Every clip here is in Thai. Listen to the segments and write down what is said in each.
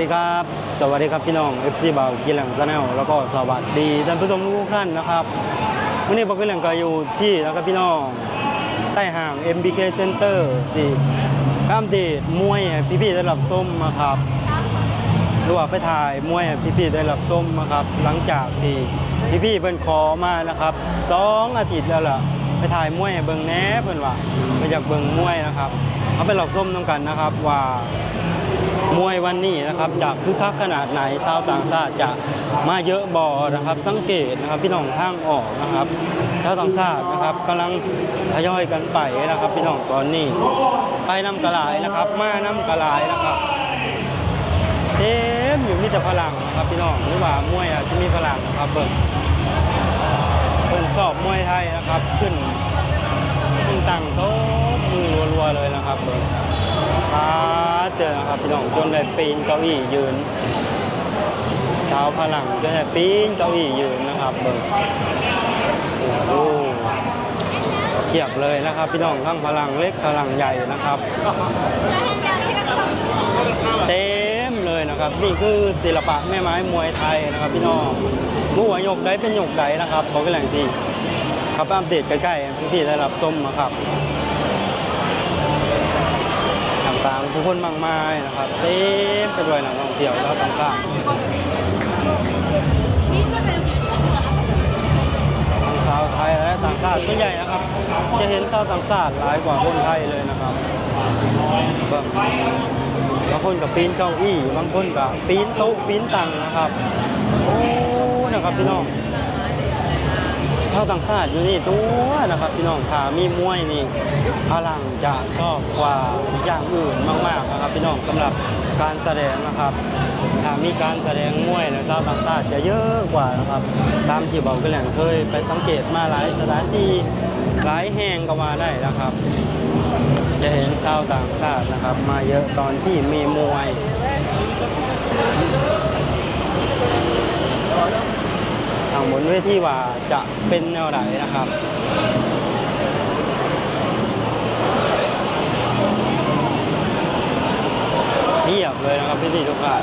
ดีครับ สวัสดีครับพี่น้อง FC บ่าวกีหลังชาแนลแล้วก็สวัสดีท่านผู้ชมทุกท่านนะครับวันนี้บ่าวกีหลังก็อยู่ที่นะครับพี่น้องใต้ห้าง MBK Center ที่ข้ามตีมวยพี่ๆได้รับส้มนะครับหรือว่าไปถ่ายมวยพี่ๆได้รับส้มนะครับ หลังจากที่พี่ๆเพิ่นขอมานะครับสองอาทิตย์แล้วล่ะไปถ่ายมวยเบิ่งแหน่เพิ่นว่าไปอยากเบิ่งมวยนะครับเอาไปรับส้มนํกันนะครับว่า มวยวันนี้นะครับจะคึกคักขนาดไหนชาวต่างชาติจะมาเยอะบ่อนะครับ สังเกตนะครับพี่น้องทางออกนะครับชาวต่างชาตินะครับกำลังทยอยกันไปนะครับ พี่น้องตอนนี้ ไปน้ำกระลายนะครับ มาน้ำกระลายนะครับเต็มอยู่มีแต่พลังนะครับพี่น้องหรือว่ามวยอาจจะมีพลังนะครับเบิ่งเพิ่นสอบมวยไทยนะครับขึ้นขึ้นตังโต๊ะมือรัวๆเลยนะครับเบิ่ง พาเจอนะครับพี่น้องจนได้ปีนเก้าอี้ยืนเช้าพลังจนได้ปีนเก้าอี้ยืนนะครับเบิ่งโอ้เทียบเลยนะครับ พี่น้องทั้งพลังเล็กพลังใหญ่นะครับเต็มเลยนะครับ นี่คือศิลปะแม่ไม้มวยไทยนะครับ พี่น้องมือหัวหยกได้เป็นหยกใดนะครับขอเป็แหล่งที่ครับอัปเดตใกล้ๆพี่ๆได้รับชมนะครับ ต่างๆ ผู้คนมากมายนะครับ เต็มไปด้วยนักท่องเที่ยวแล้วต่างๆทั้งชาวไทยและต่างชาติส่วนใหญ่นะครับ จะเห็นชาวต่างชาติหลายกว่าคนไทยเลยนะครับบางบางคนกับปีนเก้าอี้บางคนกับปีนโต๊ะปีนตังนะครับโอ้นะครับพี่น้อง ชาวต่างชาติอยู่นี่ตัวนะครับพี่น้องถ้ามีมวยนี่พลังจะชอบกว่าอย่างอื่นมากๆนะครับพี่น้องสำหรับการแสดงนะครับถ้ามีการแสดงมวยนะชาวต่างชาติจะเยอะกว่านะครับตามที่บอกกันแหล่งเคยไปสังเกตมาหลายสถานที่หลายแห่งก็มาได้นะครับ จะเห็นชาวต่างชาตินะครับ มาเยอะตอนที่มีมวย ทางบนเวทีว่าจะเป็นแนวไหนนะครับเทียบเลยนะครับพี่ที่ทุกท่าน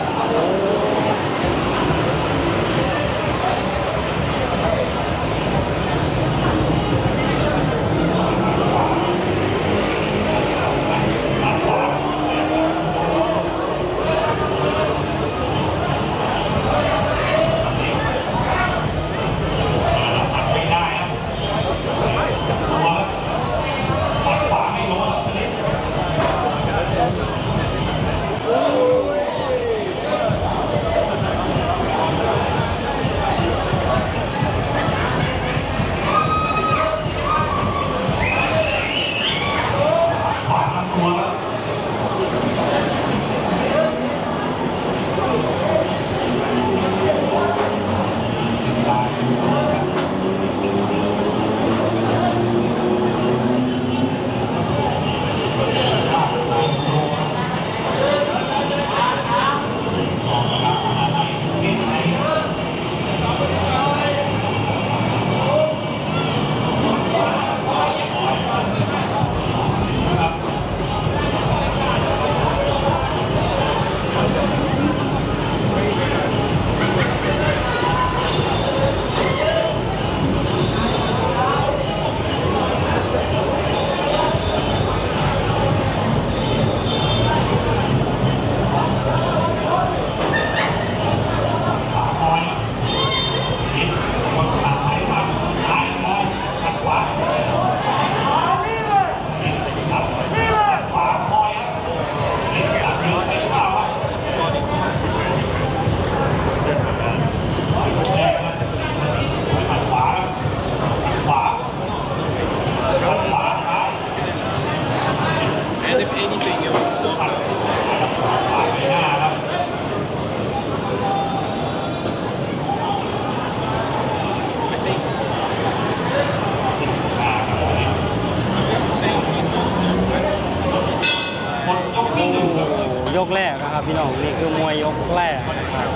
พี่น้องนี่คือมวยยกแรกนะครับ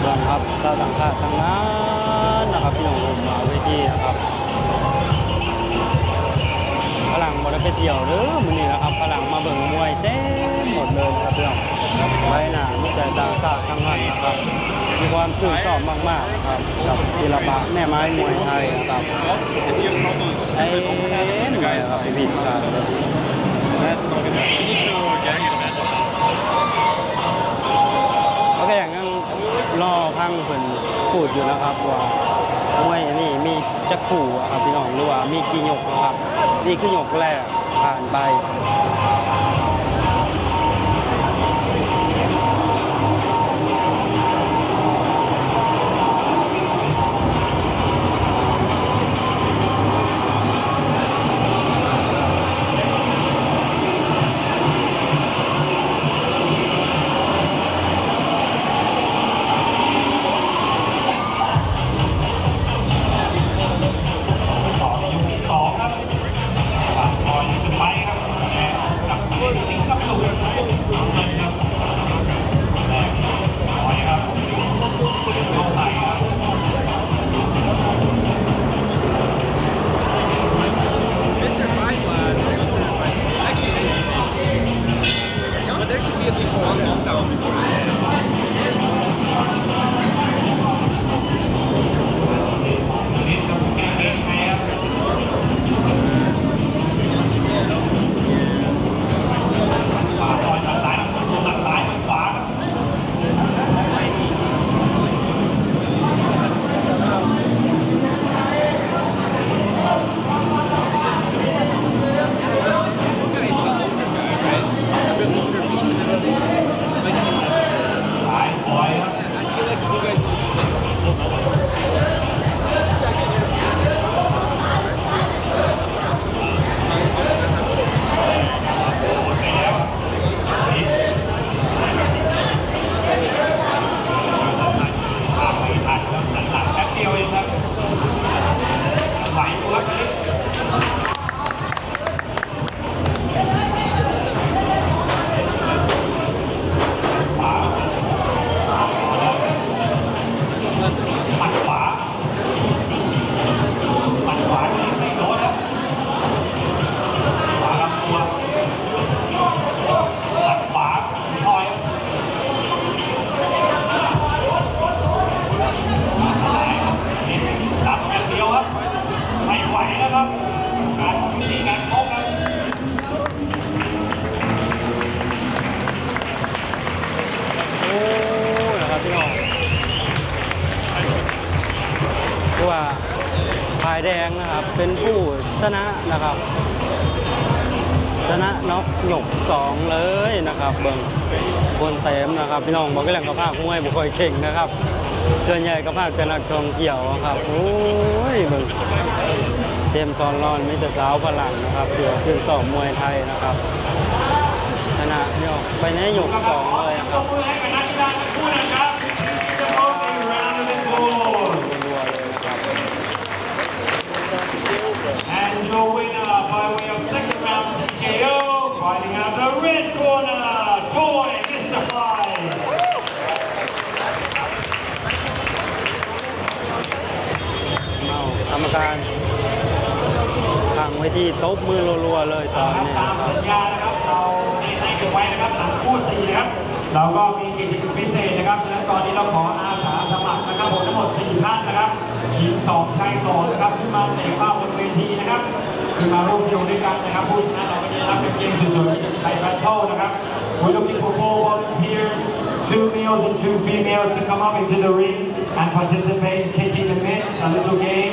เบิ่งครับชาวต่างชาติทั้งนั้นนะครับพี่น้องผมมาเวทีนะครับฝรั่งบริไปเที่ยวหรือมันนี่นะครับฝรั่งมาเบิ่งมวยเต็มหมดเลยนะครับพี่น้องใบหนามีแต่ต่าซากทั้งนั้นนะครับมีความซื่นชอบมากๆนะครับกับศิลปะแม่ไม้มวยไทยนะครับไอ้ไงครับพี่บิ๊กครับ ฟังเพิ่นพูดอยู่นะครับว่ามวยนี่มีจักขู่อะครับพี่น้องหรือว่ามีกี่หยกนะครับ นี่คือหยกแรกผ่านไป ครับการของวิธีการชกครับโอ้นะครับพี่น้องคือว่าพายแดงนะครับ เป็นผู้ชนะนะครับ ชนะน็อกหยกสองเลยนะครับ เบิ่งคนเต็มนะครับ พี่น้องบอกกันแหล่งกระพากมวยบุคอยเข่งนะครับเกินใหญ่กระพากเป็นนักท่องเที่ยวครับ โอ้ยเบิ่ง เต็มซอนรอนมิตรสาวฝรั่งนะครับเพื่อขึ้นสอบมวยไทยนะครับชนะหยกไปในหยกสองเลยนะครับมือให้กับนักกีฬาทั้งคู่นะครับจะพบใน round of applause รัวๆเลยนะครับ and your winner by way of second round TKO fighting out the red corner Toy Mr. Five เมากรรมการขัง ไว้ที่โต๊ะมือรัวๆเลยตอนนี้ตามสัญญานะครับเราในให้กันไว้นะครับหลังคู่สี่นะครับเราก็มีกิจกรรมพิเศษนะครับฉะนั้นตอนนี้เราขออาสาสมัครนะครับผมทั้งหมด4ท่านนะครับหญิงสองชายสองนะครับขึ้นมาเตะเป้าบนเวทีนะครับขึ้นมาร่วมสนุกด้วยกันนะครับผู้ชนะเราก็จะได้รับเป็นเกมสวยๆไทยแบทเทิลนะครับ We're looking for four volunteers two males and two females to come up into the ring and participate in kicking the mitts a little game